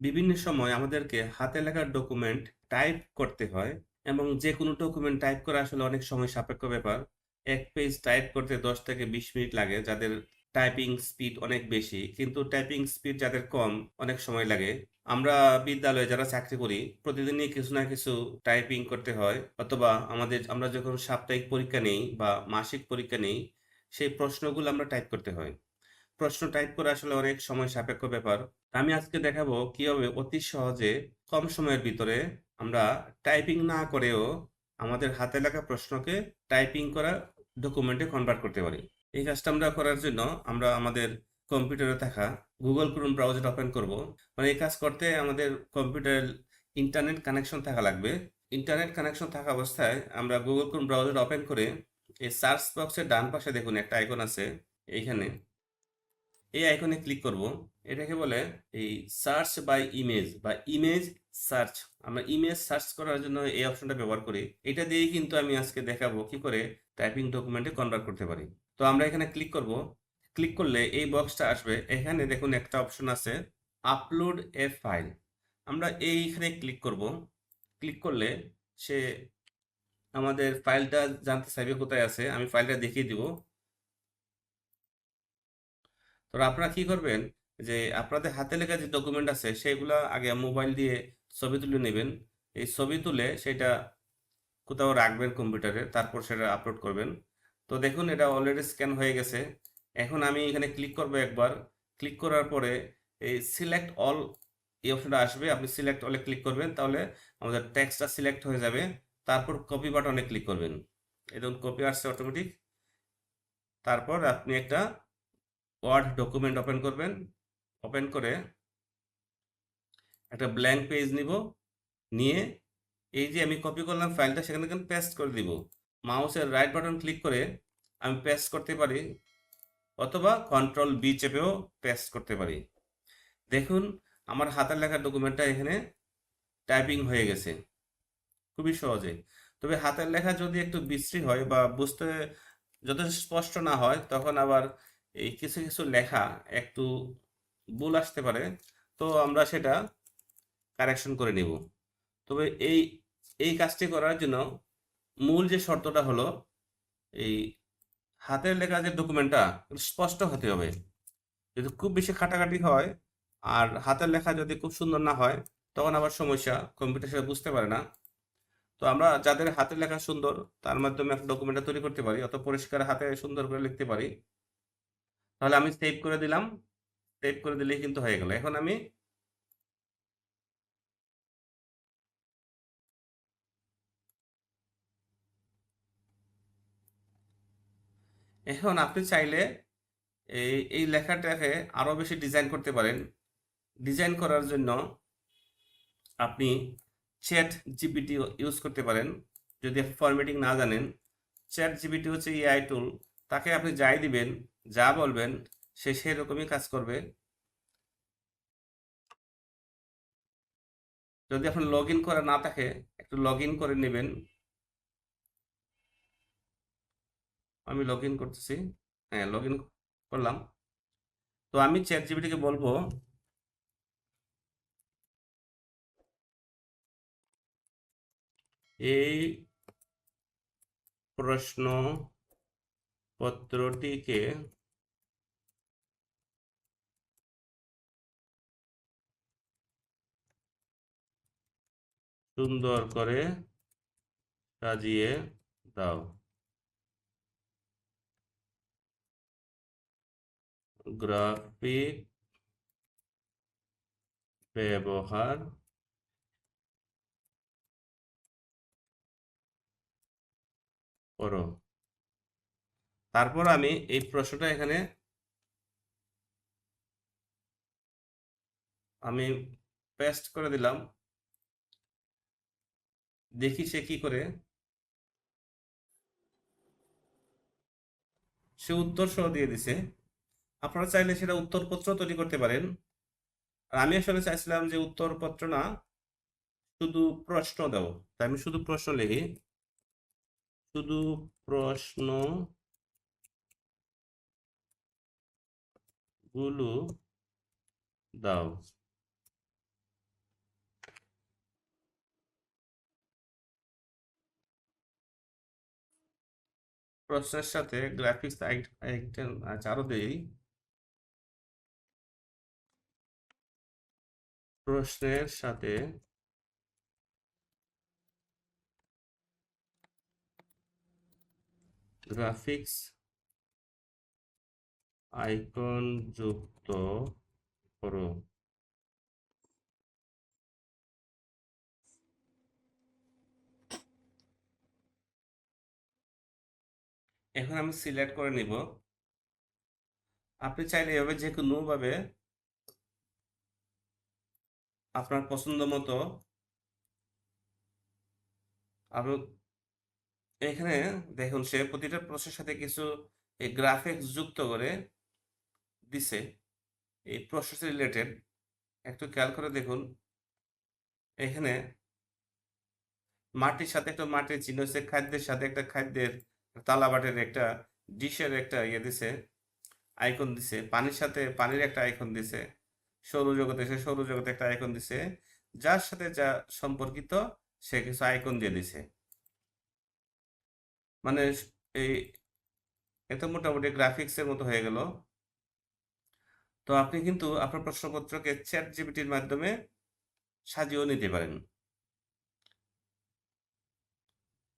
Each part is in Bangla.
বিভিন্ন সময় আমাদেরকে হাতে লেখা ডকুমেন্ট টাইপ করতে হয় এবং যে কোনো ডকুমেন্ট টাইপ করা আসলে অনেক সময় সাপেক্ষ ব্যাপার। এক পেজ টাইপ করতে দশ থেকে বিশ মিনিট লাগে, যাদের টাইপিং স্পিড অনেক বেশি। কিন্তু টাইপিং স্পিড যাদের কম, অনেক সময় লাগে। আমরা বিদ্যালয়ে যারা চাকরি করি, প্রতিদিনই কিছু না কিছু টাইপিং করতে হয়। অথবা আমাদের, আমরা যখন সাপ্তাহিক পরীক্ষা নেই বা মাসিক পরীক্ষা নেই, সেই প্রশ্নগুলো আমরা টাইপ করতে হয়। প্রশ্ন টাইপ করা আসলে অনেক সময় সাপেক্ষ ব্যাপার। আমি আজকে দেখাবো কীভাবে অতি সহজে কম সময়ের ভিতরে আমরা টাইপিং না করেও আমাদের হাতে লেখা প্রশ্নকে টাইপিং করা ডকুমেন্টে কনভার্ট করতে পারি। এই কাজটা আমরা করার জন্য আমরা আমাদের কম্পিউটারে থাকা গুগল ক্রোম ব্রাউজার ওপেন করব। মানে এই কাজ করতে আমাদের কম্পিউটার ইন্টারনেট কানেকশন থাকা লাগবে। ইন্টারনেট কানেকশন থাকা অবস্থায় আমরা গুগল ক্রোম ব্রাউজার ওপেন করে এই সার্চ বক্সের ডান পাশে দেখুন একটা আইকন আছে, এইখানে। এই আইকনে ক্লিক করব। এটাকে বলে এই সার্চ বাই ইমেজ বা ইমেজ সার্চ আমরা ইমেজ সার্চ করার জন্য এই অপশনটা ব্যবহার করি। এটা দিয়েই কিন্তু আমি আজকে দেখাবো কি করে টাইপিং ডকুমেন্টে কনভার্ট করতে পারি। তো আমরা এখানে ক্লিক করব। ক্লিক করলে এই বক্সটা আসবে। এখানে দেখুন একটা অপশন আছে আপলোড এ ফাইল আমরা এইখানে ক্লিক করব। ক্লিক করলে সে আমাদের ফাইলটা জানতে চাইবে কোথায় আছে। আমি ফাইলটা দেখিয়ে দিব। তো আপনারা কি করবেন যে আপনাদের হাতে লেখা যে ডকুমেন্ট আছে, সেগুলা আগে মোবাইল দিয়ে ছবি তুলে নেবেন। এই ছবি তুলে সেটা কোথাও রাখবেন কম্পিউটারে তারপর সেটা আপলোড করবেন। তো দেখুন, এটা অলরেডি স্ক্যান হয়ে গেছে। এখন আমি এখানে ক্লিক করব একবার। ক্লিক করার পরে এই সিলেক্ট অল এই অপশনটা আসবে। আপনি সিলেক্ট অলে ক্লিক করবেন, তাহলে আমাদের টেক্সটটা সিলেক্ট হয়ে যাবে। তারপর কপি বাটনে ক্লিক করবেন। দেখুন কপি আসছে অটোমেটিক তারপর আপনি একটা ওয়ার্ড ডকুমেন্ট ওপেন করবেন। ওপেন করে একটা ব্ল্যাঙ্ক পেজ নিব। নিয়ে এই যে আমি কপি করলাম ফাইলটা সেখানে কিন্তু পেস্ট করে দিব। মাউসের রাইট বাটন ক্লিক করে আমি পেস্ট করতে পারি অথবা কন্ট্রোল বি চেপেও পেস্ট করতে পারি। দেখুন, আমার হাতের লেখা ডকুমেন্টটা এখানে টাইপিং হয়ে গেছে। খুবই সহজে। তবে হাতের লেখা যদি একটু বিশ্রী হয় বা বুঝতে যথেষ্ট স্পষ্ট না হয়, তখন আবার এই কিছু কিছু লেখা একটু ভুল আসতে পারে, তো আমরা সেটা কারেকশন করে নিব। তবে এই এই কাজটি করার জন্য মূল যে শর্তটা হলো, এই হাতের লেখা যে ডকুমেন্টটা স্পষ্ট হতে হবে। যদি খুব বেশি খাটাখাটি হয় আর হাতের লেখা যদি খুব সুন্দর না হয়, তখন আবার সমস্যা কম্পিউটার সেটা বুঝতে পারে না। তো আমরা যাদের হাতের লেখা সুন্দর, তার মাধ্যমে একটা ডকুমেন্টটা তৈরি করতে পারি অত পরিষ্কার হাতে সুন্দর করে লিখতে পারি। তাহলে আমি সেভ করে দিলাম সেভ করে দিলেই কিন্তু হয়ে গেল। এখন আমি এখন আপনি চাইলে এই এই লেখাটাকে আরও বেশি ডিজাইন করতে পারেন। ডিজাইন করার জন্য আপনি চ্যাট জিপিটি ইউজ করতে পারেন। যদি ফরম্যাটিং না জানেন চ্যাট জিপিটি হচ্ছে এআই টুল তাকে আপনি যাই দিবেন যা বলবেন, সে সেরকমই কাজ করবে। যদি আপনার লগ ইন করা না থাকে, একটু লগ ইন করে নেবেন। আমি লগ ইন করতেছি। হ্যাঁ লগ ইন করলাম। তো আমি চ্যাট জিবিটিকে বলব, এই প্রশ্ন সুন্দর করে সাজিয়ে দাও। গ্রাফিক ব্যবহার করো। তারপর আমি এই প্রশ্নটা এখানে আমি পেস্ট করে দিলাম। দেখি সে কি করে? সে উত্তর সহ দিয়ে দিছে, আপনারা চাইলে সেটা উত্তরপত্র তৈরি করতে পারেন। আর আমি আসলে চাইছিলাম যে উত্তরপত্র না, শুধু প্রশ্ন দেব। তাই আমি শুধু প্রশ্ন লিখি। শুধু প্রশ্নগুলো দাও। প্রশ্নের সাথে গ্রাফিক্স আইটেম আচ্ছা দেই প্রশ্নের সাথে গ্রাফিক্স আইকন যুক্ত করো এখন আমি সিলেক্ট করে নিব। আপনি চাইলে এভাবে যে কোনো ভাবে আপনার পছন্দ মতো আপনি এখানে দেখুন, সে প্রতিটা প্রসেসের সাথে কিছু গ্রাফিক্স যুক্ত করে দিছে। এই প্রসেস রিলেটেড একটু খেয়াল করে দেখুন। এখানে মাটির সাথে একটা মাটির চিহ্ন হচ্ছে, খাদ্যের সাথে একটা খাদ্যের তালাবাটের একটা ডিশের একটা ইয়ে দিছে আইকন দিছে, পানির সাথে, পানির একটা আইকন দিছে, সৌরজগতে, সে সৌরজগতে একটা আইকন দিছে, যার সাথে যা সম্পর্কিত, সে কিছু আইকন দিয়ে দিছে। মানে এই এত মোটামুটি গ্রাফিক্সের মতো হয়ে গেল। তো আপনি কিন্তু আপনার প্রশ্নপত্রকে চ্যাট জিবিটির মাধ্যমে সাজিয়েও নিতে পারেন।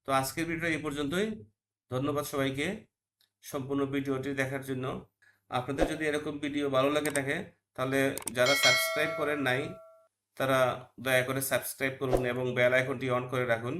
তো আজকের ভিডিও এই পর্যন্তই। ধন্যবাদ সবাইকে সম্পূর্ণ ভিডিওটি দেখার জন্য। আপনাদের যদি এরকম ভিডিও ভালো লাগে থাকে, তাহলে যারা সাবস্ক্রাইব করেন নাই, তারা দয়া করে সাবস্ক্রাইব করুন এবং বেল আইকনটি অন করে রাখুন।